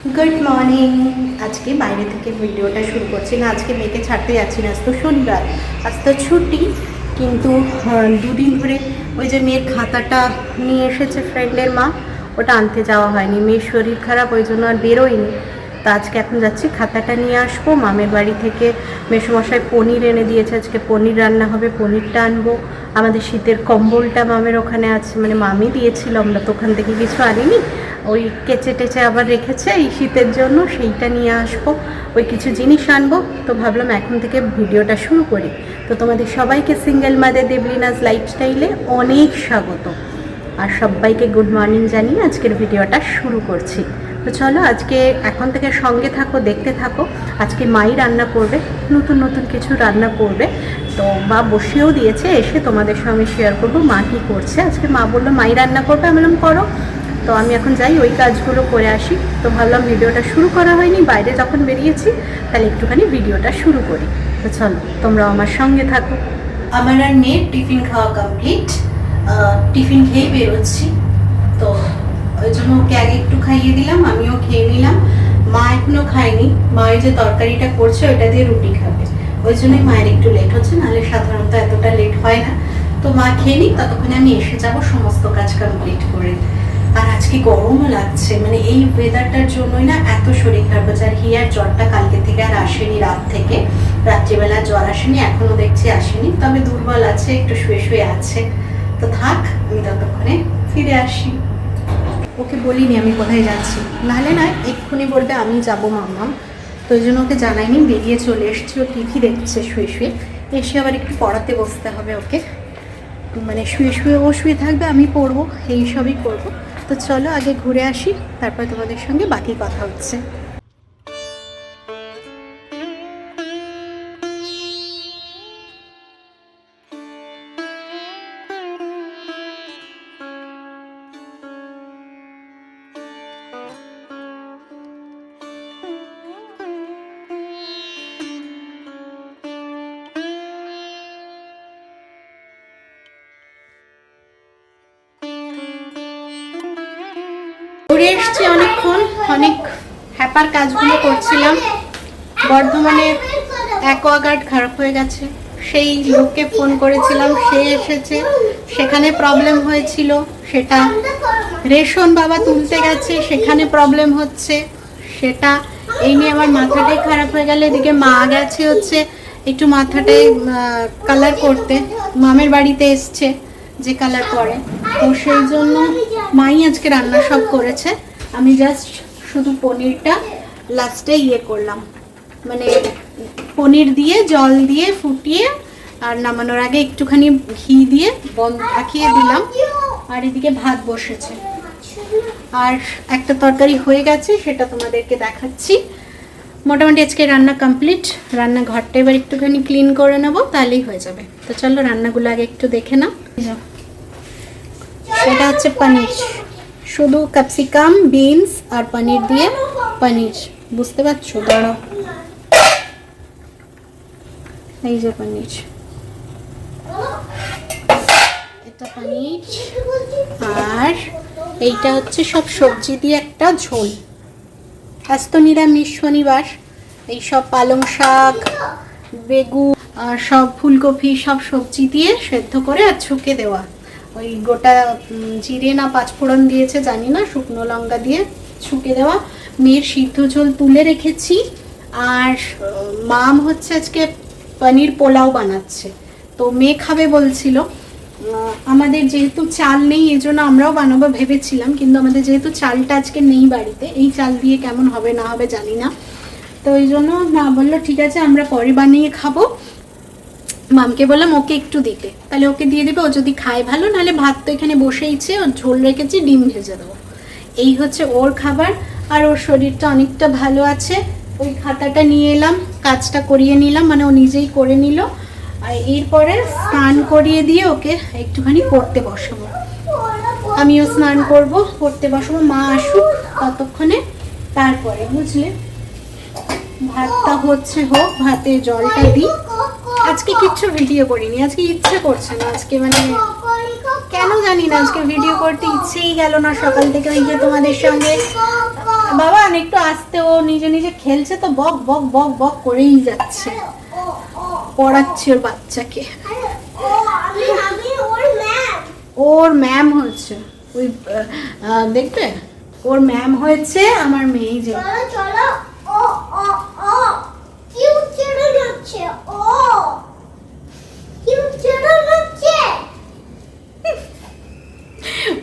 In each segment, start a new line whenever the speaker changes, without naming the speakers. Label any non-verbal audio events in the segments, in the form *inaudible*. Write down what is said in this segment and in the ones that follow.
Good morning আজকে বাইরে থেকে ভিডিওটা শুরু করছি না, আজকে মেয়েকে ছাড়তে যাচ্ছি না, আজ তো শনিবার, আজ তো ছুটি, কিন্তু দুদিন ধরে ওই যে মেয়ের খাতাটা নিয়ে এসেছে ফ্রেন্ডের মা, ওটা আনতে যাওয়া হয়নি, মেয়ের শরীর খারাপ, ওই জন্য আর বেরোয়নি। তো আজকে এখন যাচ্ছি, খাতাটা নিয়ে আসব, মামের বাড়ি থেকে মেসমশাই পনির এনে দিয়েছে, আজকে পনির রান্না হবে, পনিরটা আনব। আমাদের শীতের কম্বলটা মামের ওখানে আছে মানে মামি দিয়েছিল, আমরা তো ওখান থেকে কিছু আনিনি। ওই কেচে টেচে আবার রেখেছে, এই শীতের জন্য সেইটা নিয়ে আসব। ওই কিছু জিনিস আনব। তো ভাবলাম এখন থেকে ভিডিওটা শুরু করি। তো তোমাদের সবাইকে সিঙ্গেল মাদের দেবলিনাস লাইফস্টাইলে অনেক স্বাগত। আর সবাইকে গুড মর্নিং জানিয়ে আজকের ভিডিওটা শুরু করছি। তো চলো আজকে এখন থেকে সঙ্গে থাকো, দেখতে থাকো। আজকে মাই রান্না করবে, নতুন নতুন কিছু রান্না করবে। তো মা বসেও দিয়েছে, এসে তোমাদের সঙ্গে শেয়ার করব মা কী করছে। আজকে মা বলল, মাই রান্না করবে? আমি বললাম, করো। তো আমি এখন যাই, ওই কাজগুলো করে আসি। তো ভাবলাম ভিডিওটা শুরু করা হয়নি, বাইরে যখন বেরিয়েছি, তাহলে একটুখানি ভিডিওটা শুরু করি। তো চলো তোমরা আমার সঙ্গে থাকো। আমার আর মেয়ের টিফিন খাওয়া কমপ্লিট টিফিন খেয়ে বেরোচ্ছি। তো ওই জন্য ওকে আগে একটু খাইয়ে দিলাম, আমিও খেয়ে নিলাম। মা এখনও খায়নি। মা ওই যে তরকারিটা করছে, ওইটা দিয়ে রুটি খাবে। ওই জন্যই মায়ের একটু লেট হচ্ছে, নাহলে সাধারণত এতটা লেট হয় না। তো মা খেয়ে নিক, ততক্ষণে আমি এসে যাব, সমস্ত কাজ কমপ্লিট করে। আর আজকে গরমও লাগছে। মানে এই ওয়েদারটার জন্যই না এত শরীর খারাপ হচ্ছে। আর হিয়ার জ্বরটা কালকে থেকে আর আসেনি রাত থেকে। রাত্রিবেলা জ্বর আসেনি, এখনও দেখছি আসেনি। তবে দুর্বল আছে, একটু শুয়ে শুয়ে আছে। তো থাক, আমি ততক্ষণে ফিরে আসি। ওকে বলিনি আমি কোথায় যাচ্ছি। নাহলে না এক্ষুনি বলবে আমি যাব মাম্মাম তো ওই জন্য ওকে জানাইনি, বেরিয়ে চলে এসছি। ও টিভি দেখছে শুয়ে শুয়ে। এসে আবার একটু পড়াতে বসতে হবে ওকে। মানে শুয়ে শুয়ে ও শুয়ে থাকবে, আমি পড়ব, এই সবই করব। তো চলো আগে ঘুরে আসি তারপর তোমাদের সঙ্গে বাকি কথা হচ্ছে। এসছি অনেকক্ষণ, অনেক হ্যাপার কাজগুলো করছিলাম। বর্ধমানে অ্যাকোয়াগার্ড খারাপ হয়ে গেছে। সেই লোককে ফোন করেছিলাম, সে এসেছে। সেখানে প্রবলেম হয়েছিল, সেটা রেশন বাবা তুলতে গেছে, সেখানে প্রবলেম হচ্ছে। সেটা এই নিয়ে আমার মাথাটাই খারাপ হয়ে গেল। এদিকে মা গেছে হচ্ছে একটু মাথাটাই কালার করতে। মামের বাড়িতে এসছে যে কালার করে তো সেই জন্য মাই আজকে রান্না সব করেছে। আমি জাস্ট শুধু পনিরটা লাস্টে ইয়ে করলাম। মানে পনির দিয়ে, জল দিয়ে ফুটিয়ে আর নামানোর আগে একটুখানি ঘি দিয়ে বন্ধ ঢাকিয়ে দিলাম। আর এদিকে ভাত বসেছে। আর একটা তরকারি হয়ে গেছে, সেটা তোমাদেরকে দেখাচ্ছি। মোটামুটি আজকে রান্না কমপ্লিট রান্না ঘরটা এবার একটুখানি ক্লিন করে নেব, তাহলেই হয়ে যাবে। তো চলো রান্নাগুলো আগে একটু দেখে নাও। এটা হচ্ছে পনির। শুধু ক্যাপসিকাম, বিনস আর পনির দিয়ে পনির। বুঝতে পারছ? দাঁড়াও। এই যে পনির। এটা পনির। আর এইটা হচ্ছে সব সবজি দিয়ে একটা ঝোল। আজ তো নিরামিষ শনিবার। এই সব পালং শাক, বেগুন আর সব ফুলকপি সব সবজি দিয়ে সেদ্ধ করে আর ছুকে দেওয়া। ওই গোটা জিরে না পাঁচফোড়ন দিয়েছে, জানি না, শুকনো লঙ্কা দিয়ে ছুকে দেওয়া। মেয়ের সিদ্ধ ঝোল তুলে রেখেছি। আর মাম হচ্ছে আজকে পনির পোলাও বানাচ্ছে। তো মেয়ে খাবে বলছিল। আমাদের যেহেতু চাল নেই, এই জন্য আমরাও বানাবো ভেবেছিলাম, কিন্তু আমাদের যেহেতু চালটা আজকে নেই বাড়িতে, এই চাল দিয়ে কেমন হবে না হবে জানি না। তো ওই জন্য মা বলল, ঠিক আছে, আমরা পরে বানিয়ে খাব। মামকে বললাম, ওকে একটু দিতে। তাহলে ওকে দিয়ে দেবে, ও যদি খায় ভালো, নাহলে ভাত তো এখানে বসেইছে, ওর ঝোল রেখেছি, ডিম ভেজে দেবো। এই হচ্ছে ওর খাবার, আর ওর শরীরটা অনেকটা ভালো আছে। ওই খাতাটা নিয়ে এলাম, কাজটা করিয়ে নিলাম মানে ও নিজেই করে নিল। আর এরপরে স্নান করিয়ে দিয়ে ওকে একটুখানি পড়তে বসাবো। আমিও স্নান করব, পড়তে বসাবো, মা আসুক ততক্ষণে। তারপরে বুঝলে, ভাতটা হচ্ছে হোক ভাতে জলটা দিই। আজকে কিচ্ছু ভিডিও করিনি, আজকে ইচ্ছে করছে না, আজকে মানে কেন জানি না, আজকে ভিডিও করতে ইচ্ছেই গেল না সকাল থেকে ওই যে তোমাদের সঙ্গে। বাবা একটু আসতে ও নিজে নিজে খেলছে তো বক বক বক বক করেই যাচ্ছে। পড়াচ্ছে ওর বাচ্চাকে।
ওর ম্যাম
হচ্ছে। ওই দেখবে? ওর ম্যাম হয়েছে আমার মেয়ে যে
চলো চলো ও ও ও কিউ চেড়ে যাচ্ছে ও কিউ চেড়ে যাচ্ছে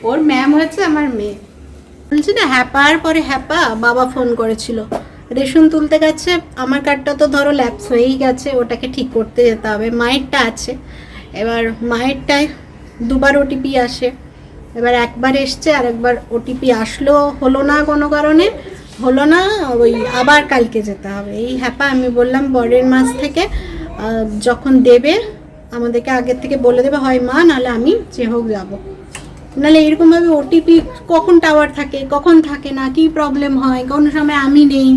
ওর ম্যাম হয়েছে আমার মেয়ে। বলছি না, হ্যাপার পরে হ্যাপা, বাবা ফোন করেছিল। রেশন তুলতে গেছে, আমার কার্ডটা তো ধরো ল্যাপস হয়েই গেছে, ওটাকে ঠিক করতে যেতে হবে। মায়েরটা আছে। এবার মায়েরটায় দুবার ওটিপি আসে। এবার একবার এসছে আর একবার ওটিপি আসলো, হলো না কোনো কারণে, হলো না, ওই আবার কালকে যেতে হবে। এই হ্যাপা, আমি বললাম বরের মাস থেকে যখন দেবে, আমাদেরকে আগের থেকে বলে দেবে, হয় মা, নাহলে আমি যে হোক যাব। নাহলে এরকমভাবে ওটিপি কখন টাওয়ার থাকে, কখন থাকে না, কি প্রবলেম হয়, কোনো সময় আমি নেই,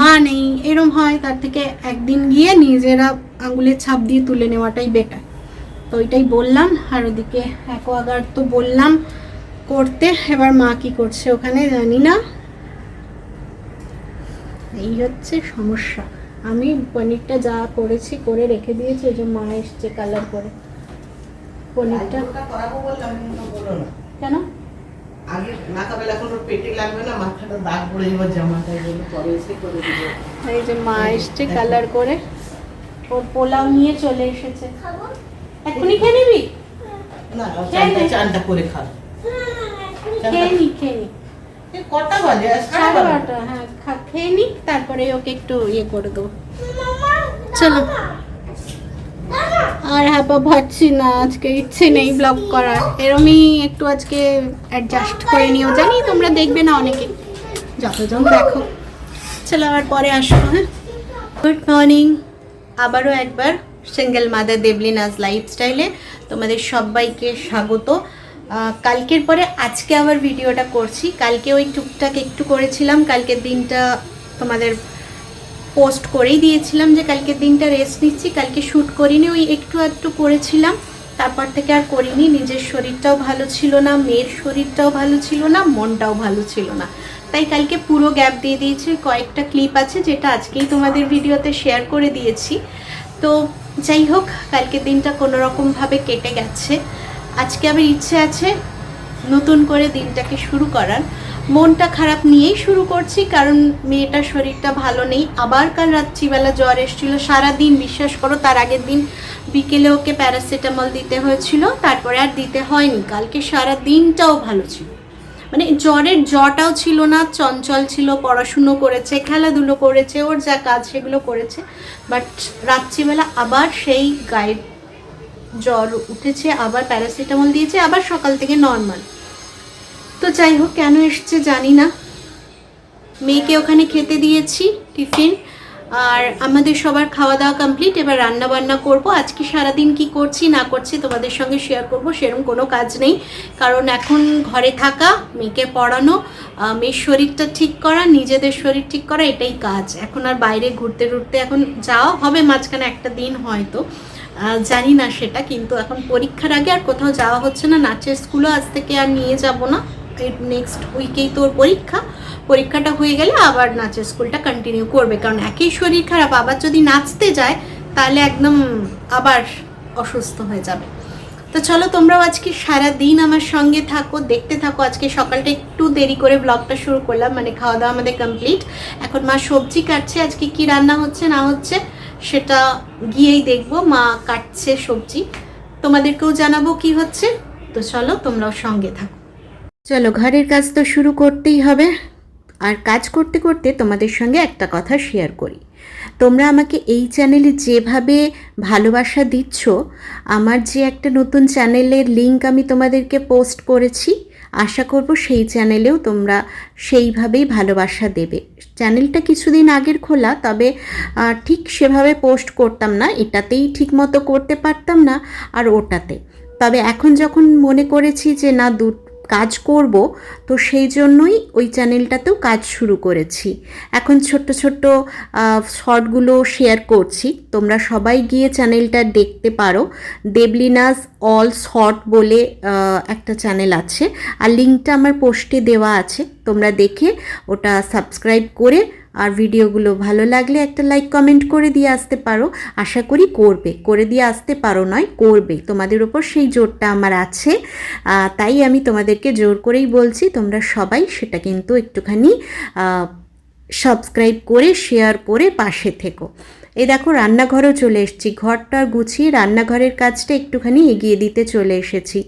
মা নেই, এরম হয়, তার থেকে একদিন গিয়ে নিজেরা আঙুলের ছাপ দিয়ে তুলে নেওয়াটাই বেটার তো ওইটাই বললাম, আর ওদিকে অ্যাকোয়াগার্ড তো বললাম, করতে, এবার মা কি করছে ওখানে জানি না। এই হচ্ছে সমস্যা। আমি পনিরটা যা করেছি, করে রেখে দিয়েছি, ওই যে মা এসছে কালার করে। পনিরটা?
করাবো বললাম কিন্তু বলো না
কেন?
আগে না এখন পেটে লাগবে না মাথাটা দাগ পড়ে যাবে জামাটাই বলে পরে এসে করে দিবে।
এই যে মা এসছে কালার করে ওর পোলাও নিয়ে চলে এসেছে। এখনই খেয়ে নিবি?
না চানটা চানটা করে
হ্যাঁ,
খেয়ে নি খেয়ে নি।
এ কটা বাজে? সাড়ে
সাড়ে
বারোটা।
বারোটা হ্যাঁ খা- খেয়ে নি তারপরে ওকে একটু ইয়ে করে দেবো। চলো। আর হ্যাপা ভাবছি না, আজকে ইচ্ছে নেই ব্লগ করার। এরমই একটু আজকে অ্যাডজাস্ট করে নিও। জানি তোমরা দেখবে না অনেকে। যতজন দেখো। চলো আবার পরে আসব হ্যাঁ? গুড মর্নিং আবারও একবার সিঙ্গেল মাদার দেবলিনাজ লাইফস্টাইলে তোমাদের সবাইকে স্বাগত। কালকের পরে আজকে আবার ভিডিওটা করছি। কালকে ওই টুকটাক একটু করেছিলাম। কালকের দিনটা তোমাদের পোস্ট করেই দিয়েছিলাম যে কালকের দিনটা রেস্ট নিচ্ছি, কালকে শ্যুট করিনি, ওই একটু একটু করেছিলাম। তারপর থেকে আর করিনি, নিজের শরীরটাও ভালো ছিল না, মেয়ের শরীরটাও ভালো ছিল না, মনটাও ভালো ছিল না। তাই কালকে পুরো গ্যাপ দিয়ে দিয়েছি, কয়েকটা ক্লিপ আছে যেটা আজকেই তোমাদের ভিডিওতে শেয়ার করে দিয়েছি। তো যাই হোক, কালকের দিনটা কোনো রকমভাবে কেটে গেছে। আজকে আবার ইচ্ছে আছে নতুন করে দিনটাকে শুরু করার। মনটা খারাপ নিয়েই শুরু করছি, কারণ মেয়েটার শরীরটা ভালো নেই। আবার কাল রাত্রিবেলা জ্বর এসেছিল, সারাদিন বিশ্বাস করো তার আগের দিন বিকেলে ওকে প্যারাসিটামল দিতে হয়েছিল, তারপরে আর দিতে হয়নি। কালকে সারা দিনটাও ভালো ছিল। মানে জ্বরের জ্বরটাও ছিল না, চঞ্চল ছিল, পড়াশুনো করেছে, খেলাধুলো করেছে, ওর যা কাজ সেগুলো করেছে। বাট রাত্রিবেলা আবার সেই গায়ে জ্বর উঠেছে, আবার প্যারাসিটামল দিয়েছে, আবার সকাল থেকে নর্মাল। তো যাই হোক, কেন এসছে জানি না। মেয়েকে ওখানে খেতে দিয়েছি, টিফিন। আর আমাদের সবার খাওয়া দাওয়া কমপ্লিট এবার রান্না বান্না করব। আজকে সারাদিন কি করছি, না করছি তোমাদের সঙ্গে শেয়ার করব সেরকম কোনো কাজ নেই। কারণ এখন ঘরে থাকা, মেয়েকে পড়ানো মেয়ের শরীরটা ঠিক করা, নিজেদের শরীর ঠিক করা, এটাই কাজ। এখন আর বাইরে ঘুরতে ঘুরতে এখন যাওয়া হবে, মাঝখানে একটা দিন হয়তো। জানি না সেটা, কিন্তু এখন পরীক্ষার আগে আর কোথাও যাওয়া হচ্ছে না। নাচের স্কুলও আজ থেকে আর নিয়ে যাব না। নেক্সট উইকেই তোর পরীক্ষা। পরীক্ষাটা হয়ে গেলে আবার নাচের স্কুলটা কন্টিনিউ করবে। কারণ একই শরীর খারাপ, আবার যদি নাচতে যায়, তাহলে একদম আবার অসুস্থ হয়ে যাবে। তো চলো তোমরাও আজকে সারা দিন আমার সঙ্গে থাকো, দেখতে থাকো। আজকে সকালটা একটু দেরি করে ব্লগটা শুরু করলাম মানে খাওয়া দাওয়া আমাদের কমপ্লিট এখন মা সবজি কাটছে, আজকে কি রান্না হচ্ছে না হচ্ছে সেটা গিয়েই দেখব। মা কাটছে সবজি। তোমাদেরকেও জানাব কি হচ্ছে। তো চলো তোমরাও সঙ্গে থাকো। চলো ঘরের কাজ তো শুরু করতেই হবে। আর কাজ করতে করতে তোমাদের সঙ্গে একটা কথা শেয়ার করি। তোমরা আমাকে এই চ্যানেলে যেভাবে ভালোবাসা দিচ্ছ, আমার যে একটা নতুন চ্যানেলের লিংক আমি তোমাদেরকে পোস্ট করেছি, আশা করব সেই চ্যানেলেও তোমরা সেইভাবেই ভালোবাসা দেবে। চ্যানেলটা কিছুদিন আগের খোলা, তবে ঠিক সেভাবে পোস্ট করতাম না, এটাতেই ঠিক মতো করতে পারতাম না, আর ওটাতে। তবে এখন যখন মনে করেছি যে না কাজ করব, তো সেই জন্যই ওই চ্যানেলটাতেও কাজ শুরু করেছি। এখন ছোট্ট ছোট্ট শর্টগুলো শেয়ার করছি। তোমরা সবাই গিয়ে চ্যানেলটা দেখতে পারো। দেবলিনাস অল শর্ট বলে একটা চ্যানেল আছে। আর লিঙ্কটা আমার পোস্টে দেওয়া আছে। তোমরা দেখে ওটা সাবস্ক্রাইব করে আর ভিডিওগুলো ভালো লাগলে একটা লাইক কমেন্ট করে দিয়ে আসতে পারো। আশা করি করবে। করে দিয়ে আসতে পারো নয়, করবে। তোমাদের ওপর সেই জোরটা আমার আছে। তাই আমি তোমাদেরকে জোর করেই বলছি, তোমরা সবাই সেটা কিন্তু একটুখানি সাবস্ক্রাইব করে শেয়ার করে পাশে থেকো। এই দেখো, রান্নাঘরেও চলে এসেছি। ঘরটা গুছিয়ে রান্নাঘরের কাজটা একটুখানি এগিয়ে দিতে চলে এসেছি।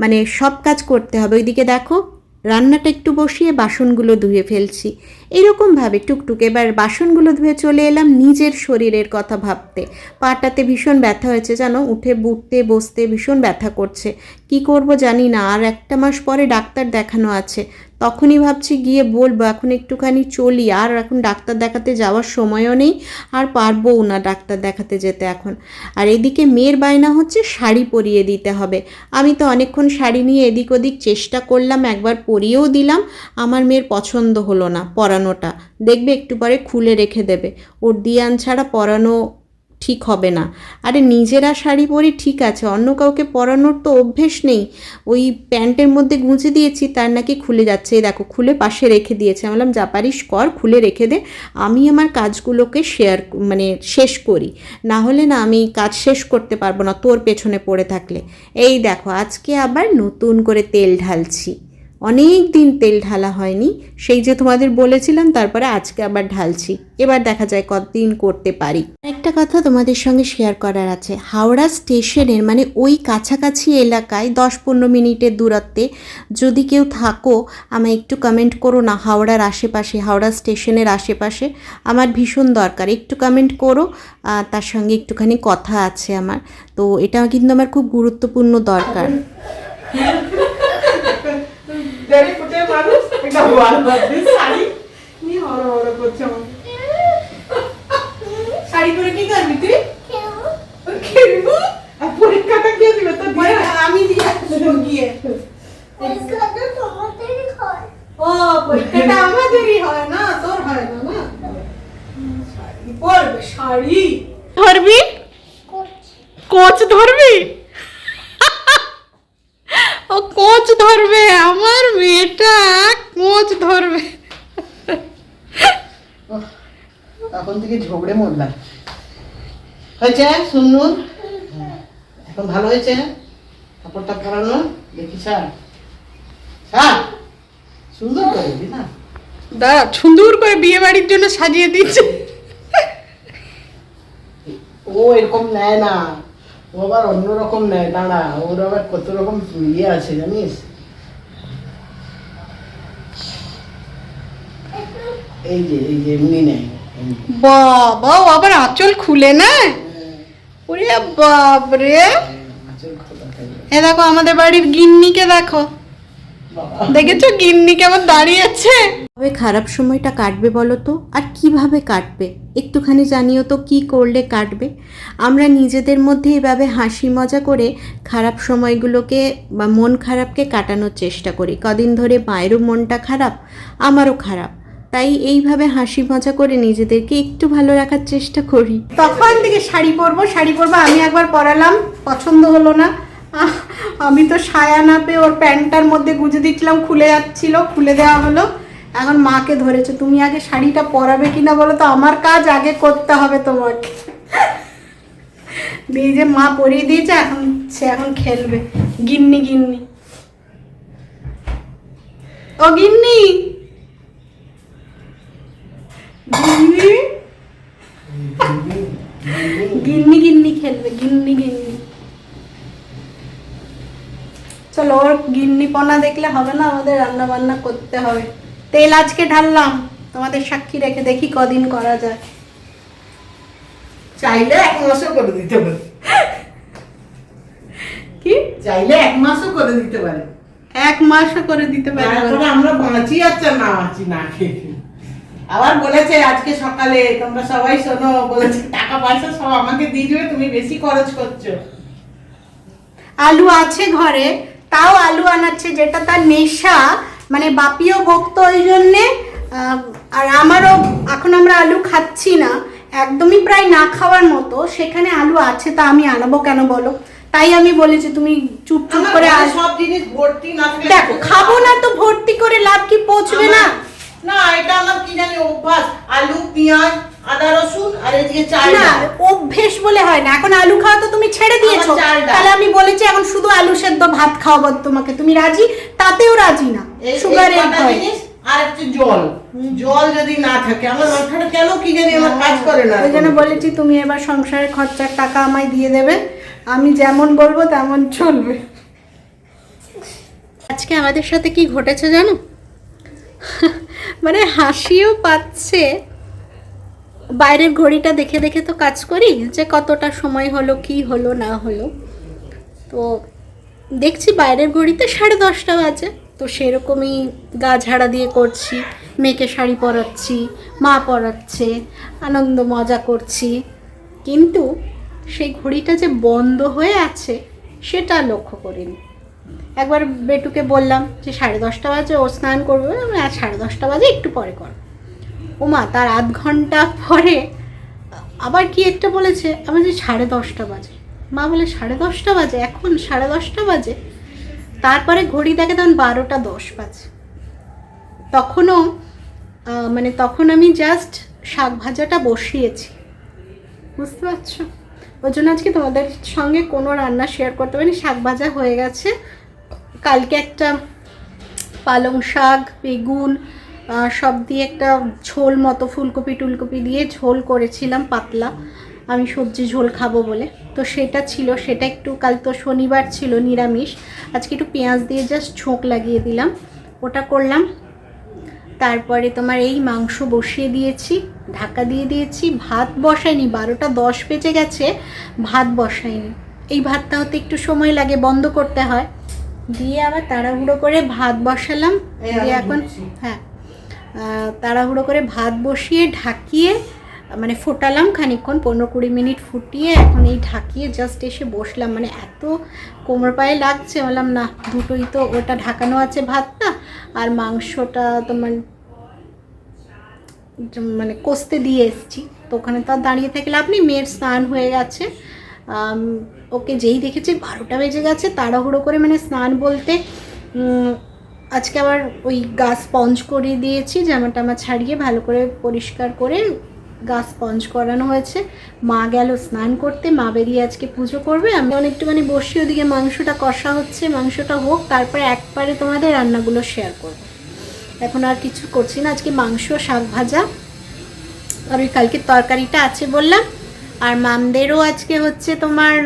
মানে সব কাজ করতে হবে। ওইদিকে দেখো রান্নাটা একটু বসিয়ে বাসনগুলো ধুয়ে ফেলছি। এরকমভাবে টুকটুক এবার বাসনগুলো ধুয়ে চলে এলাম নিজের শরীরের কথা ভাবতে। পাটাতে ভীষণ ব্যথা হয়েছে, জানো? উঠে বুটতে বসতে ভীষণ ব্যথা করছে। কি করব জানি না, আর একটা মাস পরে ডাক্তার দেখানো আছে। তখনই ভাবছি গিয়ে বলব, এখন একটুখানি চলি। আর এখন ডাক্তার দেখাতে যাওয়ার সময়ও নেই, আর পারবও না ডাক্তার দেখাতে যেতে এখন। আর এদিকে মেয়ের বায়না হচ্ছে শাড়ি পরিয়ে দিতে হবে। আমি তো অনেকক্ষণ শাড়ি নিয়ে এদিক ওদিক চেষ্টা করলাম, একবার পরিয়েও দিলাম। আমার মেয়ের পছন্দ হলো না পরানোটা। দেখবে একটু পরে খুলে রেখে দেবে। ওর দিয়ান ছাড়া পরানো ঠিক হবে না। আরে নিজেরা শাড়ি পরি ঠিক আছে, অন্য কাউকে পরানোর তো অভ্যেস নেই। ওই প্যান্টের মধ্যে গুঁজে দিয়েছি, তার নাকি খুলে যাচ্ছে। দেখো, খুলে পাশে রেখে দিয়েছে। আমি বললাম, যা পারিস কর, খুলে রেখে দে। আমি আমার কাজগুলোকে শেয়ার মানে শেষ করি। না হলে না আমি কাজ শেষ করতে পারব না তোর পেছনে পড়ে থাকলে। এই দেখো, আজকে আবার নতুন করে তেল ঢালছি। অনেক দিন তেল ঢালা হয়নি। সেই যে তোমাদের বলেছিলাম, তারপরে আজকে আবার ঢালছি। এবার দেখা যায় কতদিন করতে পারি। একটা কথা তোমাদের সঙ্গে শেয়ার করার আছে। হাওড়া স্টেশনের মানে ওই কাছাকাছি এলাকায় দশ পনেরো মিনিটের দূরত্বে যদি কেউ থাকো, আমায় একটু কমেন্ট করো না হাওড়ার আশেপাশে, হাওড়া স্টেশনের আশেপাশে। আমার ভীষণ দরকার। একটু কমেন্ট করো তার সঙ্গে একটুখানি কথা আছে আমার। তো এটা কিন্তু আমার খুব গুরুত্বপূর্ণ দরকার।
দেড় ফুটের মানুষ। একটা ওয়াল বাঁধবে শাড়ি। নিয়ে হড় হড় করছে। আমাকে *laughs* শাড়ি পরে কি করবি তুই? খেলব। আর পরীক্ষাটা কে দিবে? তো আমি দিয়ে আসব গিয়ে। ও পরীক্ষাটা আমাদেরই হয় না তোর হয় না না? শাড়ি পরবে শাড়ি।
ধরবি? কোচ ধরবি? ও কোচ ধরবে আমার মেয়েটা কোচ ধরবে।
তখন থেকে ঝগড়ে মরলাম হয়েছে শুনুন এখন ভালো হয়েছে? কাপড়টা পরানো? দেখি স্যার। স্যার সুন্দর করে দি না?
দাঁড়া সুন্দর করে বিয়ে বাড়ির জন্য সাজিয়ে দিচ্ছে।
ও এরকম নেয় না। ও আবার অন্যরকম নেয় দাঁড়া ওর আবার কত রকম ইয়ে আছে জানিস? এই যে এই যে এমনি নেয়।
বাবা ও আবার আঁচল খুলে না? ওরে বাপরে।
হ্যাঁ
এ দেখো আমাদের বাড়ির গিন্নিকে দেখো। দেখেছ গিন্নি কেমন দাঁড়িয়েছে তবে খারাপ সময়টা কাটবে বলো তো? আর কীভাবে কাটবে? একটুখানি জানিও তো কি করলে কাটবে? আমরা নিজেদের মধ্যে এভাবে হাসি মজা করে খারাপ সময়গুলোকে বা মন খারাপকে কাটানোর চেষ্টা করি। কদিন ধরে মায়েরও মনটা খারাপ আমারও খারাপ। তাই এইভাবে হাসি মজা করে নিজেদেরকে একটু ভালো রাখার চেষ্টা করি। তখন থেকে শাড়ি পরবো শাড়ি পরবো আমি একবার পরালাম পছন্দ হলো না। আমি তো সায়া না পেয়ে ওর প্যান্টটার মধ্যে গুঁজে দিচ্ছিলাম, খুলে যাচ্ছিল, খুলে দেওয়া হলো। এখন মাকে ধরেছে, তুমি আগে শাড়িটা পরাবে কিনা বলো তো? আমার কাজ আগে করতে হবে তোমাকে। দিয়ে যে মা পরিয়ে দিয়েছে, এখন সে এখন খেলবে। গিন্নি গিন্নি। ও গিন্নি? গিন্নি গিন্নি খেলবে, গিন্নি গিন্নি। চলো ওর গিন্নি পনা দেখলে হবে না আমাদের রান্না বান্না করতে হবে। তেল আজকে ঢাললাম তোমাদের সাক্ষী রেখে দেখি কদিন করা যায়।
চাইলে এক মাসও করে দিতে পারে।
কি?
চাইলে এক মাসও করে দিতে পারে।
এক মাসও করে দিতে
তারপরে আমরা বাঁচি আচ্ছা না বাঁচি না খেয়ে। আবার বলেছে আজকে সকালে তোমরা সবাই শোনো বলেছে টাকা পয়সা সব আমাকে দিয়ে দেবে তুমি বেশি খরচ করছ।
আলু আছে ঘরে তাও আলু আনাচ্ছে যেটা তার নেশা মানে বাপিও ভক্ত ওই জন্যে আর আমারও এখন আমরা আলু খাচ্ছি না একদমই প্রায় না খাওয়ার মতো সেখানে আলু আছে তা আমি আনাবো কেন বলো? তাই আমি বলেছি তুমি চুপ চুপ করে
সব জিনিস ভর্তি না
দেখো খাব না তো ভর্তি করে লাভ কি? পৌঁছবে না?
না এটা আমার কি জানি অভ্যাস আলু পেঁয়াজ আদা রসুন আর এদিকে চাল
না অভ্যেস বলে হয় না। এখন আলু খাওয়া তো তুমি ছেড়ে দিয়েছ। তাহলে আমি বলেছি এখন শুধু আলু সেদ্ধ ভাত খাওয়াবো তোমাকে। তুমি রাজি? তাতেও রাজি না। সুগারের ভয়।
আর হচ্ছে জল। জল যদি না থাকে আমার মাথাটা কেন কি জানি আমার কাজ করে না
ওই জন্য বলেছি তুমি এবার সংসারের খরচার টাকা আমায় দিয়ে দেবে। আমি যেমন বলব তেমন চলবে। আজকে আমাদের সাথে কি ঘটেছে জানো? *laughs* মানে হাসিও পাচ্ছে। বাইরের ঘড়িটা দেখে দেখে তো কাজ করি যে কতটা সময় হলো, কি হলো, না হলো। তো দেখছি বাইরের ঘড়িতে সাড়ে দশটা বাজে। তো সেরকমই গা ঝাড়া দিয়ে করছি, মেয়েকে শাড়ি পরাচ্ছি, মা পরাচ্ছে, আনন্দ মজা করছি। কিন্তু সেই ঘড়িটা যে বন্ধ হয়ে আছে, সেটা লক্ষ্য করিনি। একবার বেটুকে বললাম যে সাড়ে দশটা বাজে ও স্নান করবে। আমি সাড়ে দশটা বাজে, একটু পরে কর। ওমা, তার আধ ঘণ্টা পরে আবার কি একটা বলেছে? আমি যে সাড়ে দশটা বাজে। মা বলে, সাড়ে দশটা বাজে? এখন সাড়ে দশটা বাজে? তারপরে ঘড়ি দেখে তখন বারোটা দশ বাজে। তখনও মানে তখন আমি জাস্ট শাক ভাজাটা বসিয়েছি। বুঝতে পারছ? ওই জন্য আজকে তোমাদের সঙ্গে কোনো রান্না শেয়ার করতে পারিনি। শাক ভাজা হয়ে গেছে। কালকে একটা পালং শাক, বেগুন সব দিয়ে একটা ঝোল মতো ফুলকপি টুলকপি দিয়ে ঝোল করেছিলাম পাতলা। আমি সবজি ঝোল খাব বলে। তো সেটা ছিল সেটা একটু কাল তো শনিবার ছিল নিরামিষ। আজকে একটু পেঁয়াজ দিয়ে জাস্ট ছোঁক লাগিয়ে দিলাম। ওটা করলাম। তারপরে তোমার এই মাংস বসিয়ে দিয়েছি ঢাকা দিয়ে দিয়েছি। ভাত বসাইনি বারোটা দশ বেজে গেছে ভাত বসাইনি। এই ভাতটা হতে একটু সময় লাগে বন্ধ করতে হয়। দিয়ে আবার তাড়াহুড়ো করে ভাত বসালাম। দিয়ে এখন হ্যাঁ। তাড়াহুড়ো করে ভাত বসিয়ে ঢাকিয়ে মানে ফোটালাম খানিকক্ষণ, পনেরো কুড়ি মিনিট ফুটিয়ে এখন এই ঢাকিয়ে জাস্ট এসে বসলাম। মানে এত কোমর পায়ে লাগছে, বললাম, না, দুটোই তো ওটা ঢাকানো আছে ভাতটা, আর মাংসটা তোমার মানে কষতে দিয়ে এসছি। তো ওখানে তো আর দাঁড়িয়ে থেকে লাভ নেই, মেয়ের স্নান হয়ে গেছে। ওকে যেই দেখেছি, বারোটা বেজে গেছে, তাড়াহুড়ো করে মানে স্নান বলতে আজকে আবার ওই গা স্পঞ্জ করিয়ে দিয়েছি জামা টামা ছাড়িয়ে ভালো করে পরিষ্কার করে গা স্পঞ্জ করানো হয়েছে। মা গেল স্নান করতে মা বেরিয়ে আজকে পুজো করবে। আমি অনেকটুখানি বসি ওদিকে মাংসটা কষা হচ্ছে মাংসটা হোক তারপরে একবারে তোমাদের রান্নাগুলো শেয়ার করব। এখন আর কিছু করছি না আজকে মাংস শাক ভাজা আর ওই কালকে তরকারিটা আছে বললাম। আর মামদেরও আজকে হচ্ছে তোমার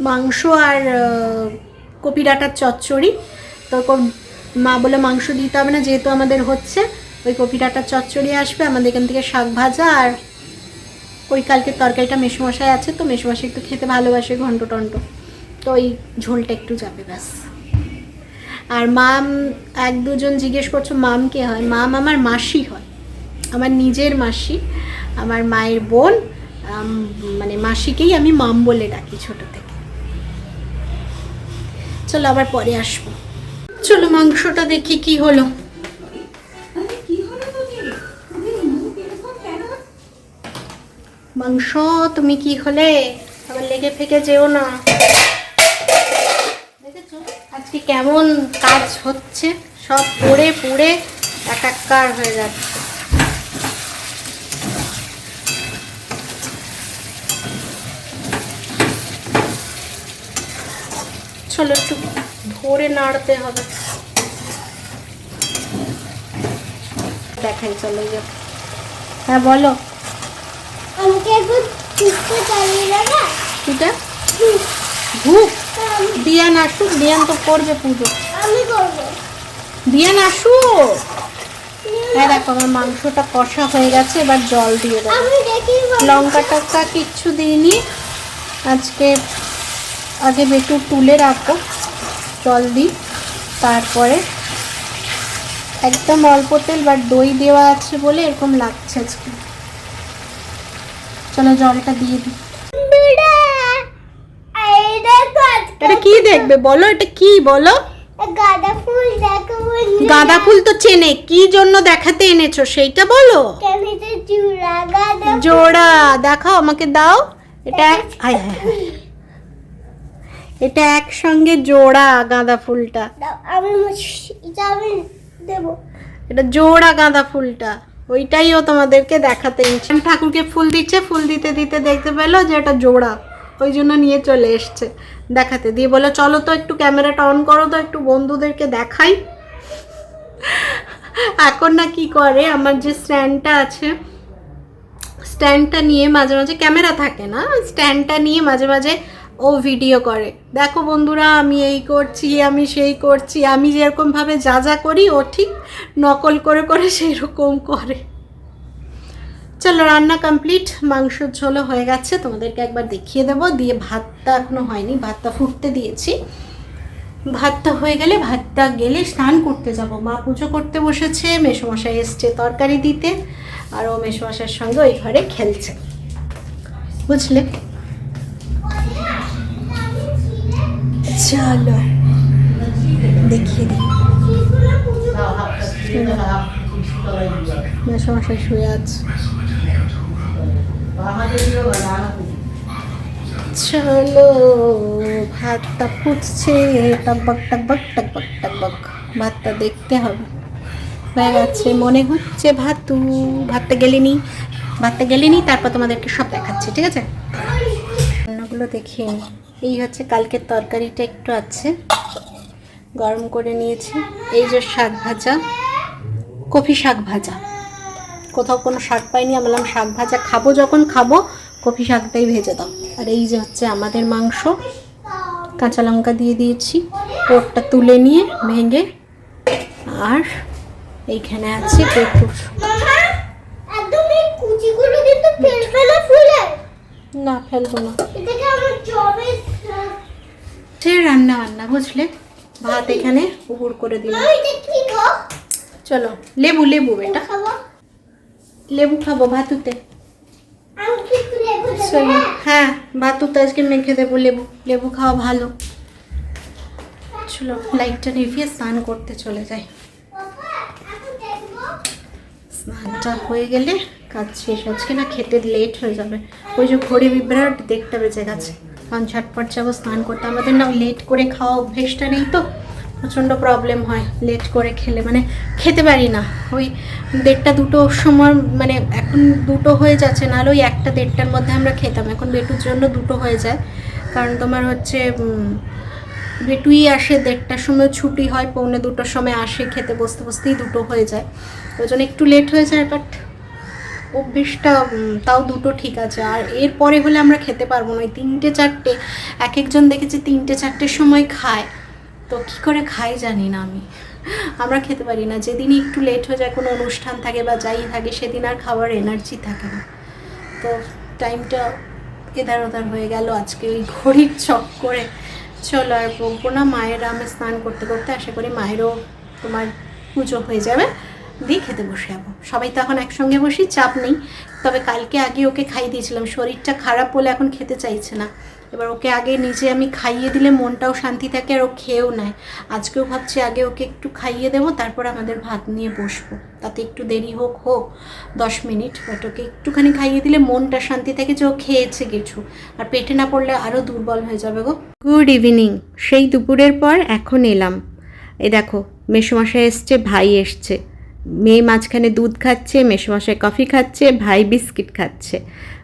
মাংস আর আহ, কপি ডাঁটার চচ্চড়ি। তো মা বলে মাংস দিতে হবে না, যেহেতু আমাদের হচ্ছে, ওই কপি ডাঁটার চচ্চড়ি আসবে, আমাদের এখান থেকে শাক ভাজা আর ওই কালকে তরকারিটা মেসমশাই আছে, তো মেসমশাই একটু খেতে ভালোবাসে ঘন্ট টন্ট। তো ওই ঝোলটা একটু যাবে, ব্যাস। আর মাম, এক দুজন জিজ্ঞেস করছ, মাম কে হয়? মাম আমার মাসি হয়। আমার নিজের মাসি, আমার মায়ের বোন মানে মাসিকেই আমি মাম বলে ডাকি ছোট থেকে। চলো আবার পরে আসব। চলো মাংসটা দেখি কি হলো। মাংস তুমি কি হলে? আবার লেগে ফেকে যেও না। দেখেছ? আজকে কেমন কাজ হচ্ছে? সব পড়ে পুড়ে একাকার হয়ে যাচ্ছে। চলো একটু ধরে নাড়তে হবে। দেখাই চলো যে। হ্যাঁ বলো।
আমাকে একটু চালিয়ে
ধূপ। দিয়ান আসুক দিয়ান তো করবে পুজো।
আমি করব।
দিয়ান আসুক। হ্যাঁ দেখো আমার মাংসটা কষা হয়ে গেছে এবার জল দিয়ে দেবো।
আমি দেখি
লঙ্কা টঙ্কা কিচ্ছু দিইনি। আজকে আগে বেটু তুলে রাখো। জল দিই। তারপরে একদম অল্প তেল বা দই দেওয়া আছে বলে এরকম লাগছে আজকে। চলো জলটা দিয়ে দিই। এটা কি দেখবে? বলো এটা কি বলো?
গাঁদা ফুল
গাঁদা ফুল তো চেনে। কি জন্য দেখাতে এনেছো? সেইটা বলো।
জোড়া গাঁদা
দেখাও আমাকে দাও। এটা আয় হায় হায়। এটা একসঙ্গে জোড়া গাঁদা ফুলটা।
আমি এটা আমি দেবো।
এটা জোড়া গাঁদা ফুলটা। ওইটাই ও তোমাদেরকে দেখাতে এনেছে ঠাকুরকে ফুল দিচ্ছে ফুল দিতে দিতে দেখতে পেল যে এটা জোড়া। ওই জন্য নিয়ে চলে এসছে দেখাতে। দিয়ে বলো চলো তো একটু ক্যামেরাটা অন করো তো একটু বন্ধুদেরকে দেখাই। এখন না কি করে আমার যে স্ট্যান্ডটা আছে স্ট্যান্ডটা নিয়ে মাঝে মাঝে ক্যামেরা থাকে না স্ট্যান্ডটা নিয়ে মাঝে মাঝে ও ভিডিও করে। দেখো বন্ধুরা, আমি এই করছি, আমি সেই করছি, আমি যেরকমভাবে যা যা করি, ও ঠিক নকল করে করে সেই রকম করে। চলো, রান্না কমপ্লিট মাংসর ঝোলও হয়ে গেছে, তোমাদেরকে একবার দেখিয়ে দেবো। দিয়ে ভাতটা এখনও হয়নি, ভাতটা ফুটতে দিয়েছি। ভাতটা হয়ে গেলে, ভাতটা গেলে স্নান করতে যাব। মা পুজো করতে বসেছে, মেসমশাই এসছে তরকারি দিতে, আর ও মেসমশাইয়ের সঙ্গে ওই ঘরে খেলছে। বুঝলে? চলো, দেখিয়ে দিই। মেসমশাই শুয়ে আছে। চলো, ভাতটা ফুটছে, টকবক টকবক টকবক টকবক। ভাতটা দেখতে হবে। হয়ে গেছে মনে হচ্ছে ভাতু। ভাতটা গেলেনি ভাতটা গেলেনি, তারপর তোমাদেরকে সব দেখাচ্ছি, ঠিক আছে? রান্নাগুলো দেখিয়ে নিই এই হচ্ছে কালকের তরকারিটা একটু আছে। গরম করে নিয়েছি। এই যে শাক ভাজা কফি শাক ভাজা। কোথাও কোনো শাক পাইনি বললাম শাক ভাজা খাব যখন খাব কফি শাকটাই ভেজে দাও। আর এই যে হচ্ছে আমাদের মাংস কাঁচা লঙ্কা দিয়ে দিয়েছি পোরটা তুলে নিয়ে ভেঙে আর এইখানে আছে
ফেলবে না ফুলে
না ফেলব না। সে রান্না বান্না বুঝলে? ভাত এখানে উপর করে দিলাম। চলো লেবু লেবু বেটা লেবু খাব ভাতুতে। চলো। হ্যাঁ? ভাতুতে আজকে মেখে দেবো লেবু। লেবু খাওয়া ভালো। চলো লাইটটা নিভিয়ে স্নান করতে চলে যাই। স্নানটা হয়ে গেলে কাজ শেষ। আজকে না খেতে লেট হয়ে যাবে। ওই যে ঘড়ি বিভ্রাট দেখতে বেজে গেছে কারণ ঝটপট যাব, স্নান করতে। আমাদের না লেট করে খাওয়া অভ্যেসটা নেই তো, প্রচণ্ড প্রবলেম হয় লেট করে খেলে। মানে খেতে পারি না। ওই দেড়টা দুটো সময় মানে এখন দুটো হয়ে যাচ্ছে, নাহলে ওই একটা দেড়টার মধ্যে আমরা খেতাম। এখন বেটুর জন্য দুটো হয়ে যায়। কারণ তোমার হচ্ছে বেটুই আসে দেড়টার সময়, ছুটি হয়, পৌনে দুটোর সময় আসে খেতে, বসতে, বসতেই দুটো হয়ে যায়। ওই জন্য একটু লেট হয়ে যায় বাট অভ্যেসটা তাও দুটো ঠিক আছে। আর এরপরে হলে আমরা খেতে পারব না। তিনটে চারটে এক একজন দেখেছি তিনটে চারটের সময় খায়। তো কী করে খাই জানি না আমি। আমরা খেতে পারি না। যেদিনই একটু লেট হয়ে যায়, কোনো অনুষ্ঠান থাকে বা যাই থাকে, সেদিন আর খাওয়ার এনার্জি থাকে না। তো টাইমটা এধার ওধার হয়ে গেল আজকে ওই ঘড়ির চক করে। চলো আর বলব না, মায়ের আমি স্নান করতে করতে আশা করি মায়েরও তোমার পুজো হয়ে যাবে। দিয়ে খেতে বসে যাব। সবাই তো এখন একসঙ্গে বসি, চাপ নেই। তবে কালকে আগে ওকে খাইয়ে দিয়েছিলাম। শরীরটা খারাপ বলে এখন খেতে চাইছে না। এবার ওকে আগে নিজে আমি খাইয়ে দিলে মনটাও শান্তি থাকে আর ও খেয়েও নেয়। আজকেও ভাবছি আগে ওকে একটু খাইয়ে দেবো, তারপর আমাদের ভাত নিয়ে বসবো। তাতে একটু দেরি হোক হোক, দশ মিনিট। বাট ওকে একটুখানি খাইয়ে দিলে মনটা শান্তি থাকে যে ও খেয়েছে কিছু। আর পেটে না পড়লে আরও দুর্বল হয়ে যাবে গো। গুড ইভিনিং সেই দুপুরের পর এখন এলাম। এ দেখো, মেসোমশাই এসছে, ভাই এসছে। মেয়ে মাঝখানে দুধ খাচ্ছে, মেসোমশাই কফি খাচ্ছে, ভাই বিস্কিট খাচ্ছে।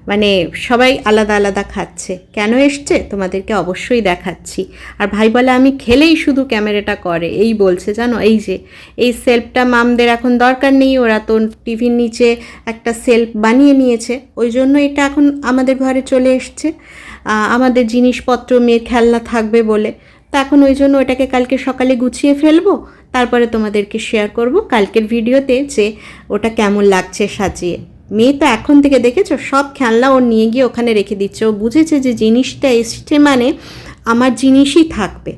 মানে সবাই আলাদা আলাদা খাচ্ছে। কেন এসছে? তোমাদেরকে অবশ্যই দেখাচ্ছি। আর ভাই বলে, আমি খেলেই শুধু ক্যামেরাটা করে। এই বলছে, জানো? এই যে, এই সেলফটা মামদের এখন দরকার নেই। ওরা তো টিভির নিচে একটা সেলফ বানিয়ে নিয়েছে। ওই জন্য এটা এখন আমাদের ঘরে চলে এসছে। আমাদের জিনিসপত্র, মেয়ের খেলনা থাকবে বলে। তা এখন ওই জন্য ওটাকে কালকে সকালে গুছিয়ে ফেলব, তারপরে তোমাদেরকে শেয়ার করব কালকের ভিডিওতে যে ওটা কেমন লাগছে সাজিয়ে। মেয়ে তো এখন থেকে দেখেছ, সব খেলনা ও নিয়ে গিয়ে ওখানে রেখে দিচ্ছে। ও বুঝেছে যে জিনিসটা এসছে মানে আমার জিনিসই থাকবে।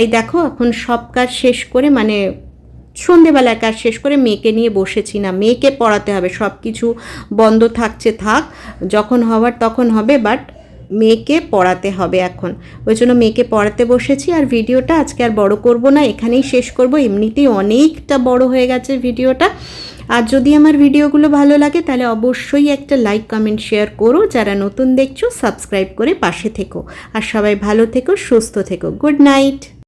এই দেখো এখন সব কাজ শেষ করে মানে সন্ধেবেলার কাজ শেষ করে মেয়েকে নিয়ে বসেছি না। মেয়েকে পড়াতে হবে সব কিছু বন্ধ থাকছে থাক, যখন হওয়ার তখন হবে বাট মেয়েকে পড়াতে হবে এখন। ওই জন্য মেয়েকে পড়াতে বসেছি আর ভিডিওটা আজকে আর বড় করব না, এখানেই শেষ করব। এমনিতেই অনেকটা বড় হয়ে গেছে ভিডিওটা। আর যদি আমার ভিডিওগুলো ভালো লাগে, তাহলে অবশ্যই একটা লাইক, কমেন্ট, শেয়ার করো। যারা নতুন দেখছ, সাবস্ক্রাইব করে পাশে থেকো। আর সবাই ভালো থেকো, সুস্থ থেকো। Good night!